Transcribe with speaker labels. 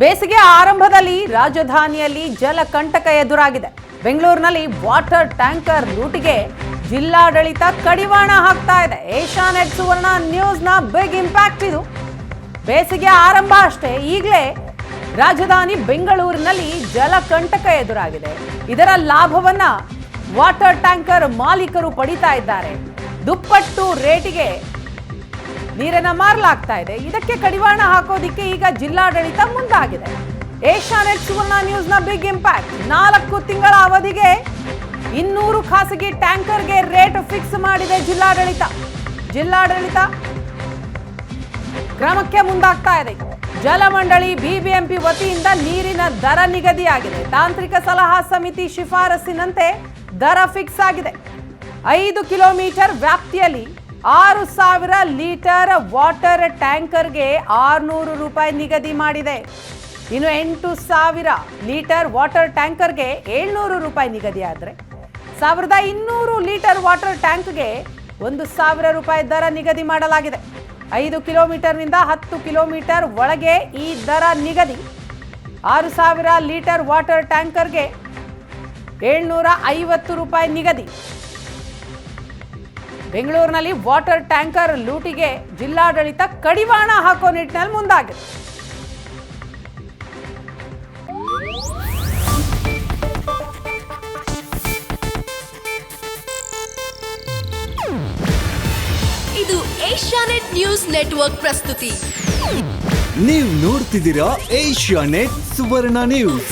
Speaker 1: ಬೇಸಿಗೆ ಆರಂಭದಲ್ಲಿ ರಾಜಧಾನಿಯಲ್ಲಿ ಜಲಕಂಟಕ ಎದುರಾಗಿದೆ. ಬೆಂಗಳೂರಿನಲ್ಲಿ ವಾಟರ್ ಟ್ಯಾಂಕರ್ ಲೂಟಿಗೆ ಜಿಲ್ಲಾಡಳಿತ ಕಡಿವಾಣ ಹಾಕ್ತಾ ಇದೆ. ಏಷ್ಯಾನೆಟ್ ಸುವರ್ಣ ನ್ಯೂಸ್ನ ಬಿಗ್ ಇಂಪ್ಯಾಕ್ಟ್ ಇದು. ಬೇಸಿಗೆ ಆರಂಭ ಅಷ್ಟೇ, ಈಗಲೇ ರಾಜಧಾನಿ ಬೆಂಗಳೂರಿನಲ್ಲಿ ಜಲಕಂಟಕ ಎದುರಾಗಿದೆ. ಇದರ ಲಾಭವನ್ನ ವಾಟರ್ ಟ್ಯಾಂಕರ್ ಮಾಲೀಕರು ಪಡಿತಾ ಇದ್ದಾರೆ. ದುಪ್ಪಟ್ಟು ರೇಟಿಗೆ ನೀರನ್ನ ಮಾರಲಾಗ್ತಾ ಇದೆ. ಇದಕ್ಕೆ ಕಡಿವಾಣ ಹಾಕೋದಿಕ್ಕೆ ಈಗ ಜಿಲ್ಲಾಡಳಿತ ಮುಂದಾಗಿದೆ. ಏಷ್ಯಾನೆಟ್ ಸುವರ್ಣ ನ್ಯೂಸ್ನ ಬಿಗ್ ಇಂಪ್ಯಾಕ್ಟ್. ನಾಲ್ಕು ತಿಂಗಳ ಅವಧಿಗೆ ಇನ್ನೂರು ಖಾಸಗಿ ಟ್ಯಾಂಕರ್ಗೆ ರೇಟ್ ಫಿಕ್ಸ್ ಮಾಡಿದೆ ಜಿಲ್ಲಾಡಳಿತ. ಜಿಲ್ಲಾಡಳಿತ ಕ್ರಮಕ್ಕೆ ಮುಂದಾಗ್ತಾ ಇದೆ. ಜಲಮಂಡಳಿ ಬಿಬಿಎಂಪಿ ವತಿಯಿಂದ ನೀರಿನ ದರ ನಿಗದಿಯಾಗಿದೆ. ತಾಂತ್ರಿಕ ಸಲಹಾ ಸಮಿತಿ ಶಿಫಾರಸಿನಂತೆ ದರ ಫಿಕ್ಸ್ ಆಗಿದೆ. ಐದು ಕಿಲೋಮೀಟರ್ ವ್ಯಾಪ್ತಿಯಲ್ಲಿ ಆರು ಸಾವಿರ ಲೀಟರ್ ವಾಟರ್ ಟ್ಯಾಂಕರ್ಗೆ ಆರುನೂರು ರೂಪಾಯಿ ನಿಗದಿ ಮಾಡಿದೆ. ಇನ್ನು ಎಂಟು ಸಾವಿರ ಲೀಟರ್ ವಾಟರ್ ಟ್ಯಾಂಕರ್ಗೆ ಏಳ್ನೂರು ರೂಪಾಯಿ ನಿಗದಿಯಾದರೆ ಸಾವಿರದ ಇನ್ನೂರು ಲೀಟರ್ ವಾಟರ್ ಟ್ಯಾಂಕ್ಗೆ ಒಂದು ಸಾವಿರ ರೂಪಾಯಿ ದರ ನಿಗದಿ ಮಾಡಲಾಗಿದೆ. ಐದು ಕಿಲೋಮೀಟರ್ನಿಂದ ಹತ್ತು ಕಿಲೋಮೀಟರ್ ಒಳಗೆ ಈ ದರ ನಿಗದಿ. ಆರು ಸಾವಿರ ಲೀಟರ್ ವಾಟರ್ ಟ್ಯಾಂಕರ್ಗೆ ಏಳ್ನೂರ ಐವತ್ತು ರೂಪಾಯಿ ನಿಗದಿ. ಬೆಂಗಳೂರಿನಲ್ಲಿ ವಾಟರ್ ಟ್ಯಾಂಕರ್ ಲೂಟಿಗೆ ಜಿಲ್ಲಾಡಳಿತ ಕಡಿವಾಣ ಹಾಕೋ ನಿಟ್ಟಿನಲ್ಲಿ ಮುಂದಾಗಿದೆ.
Speaker 2: ಇದು ಏಷ್ಯಾನೆಟ್ ನ್ಯೂಸ್ ನೆಟ್ವರ್ಕ್ ಪ್ರಸ್ತುತಿ.
Speaker 3: ನೀವು ನೋಡ್ತಿದ್ದೀರಾ ಏಷ್ಯಾ ನೆಟ್ ಸುವರ್ಣ ನ್ಯೂಸ್.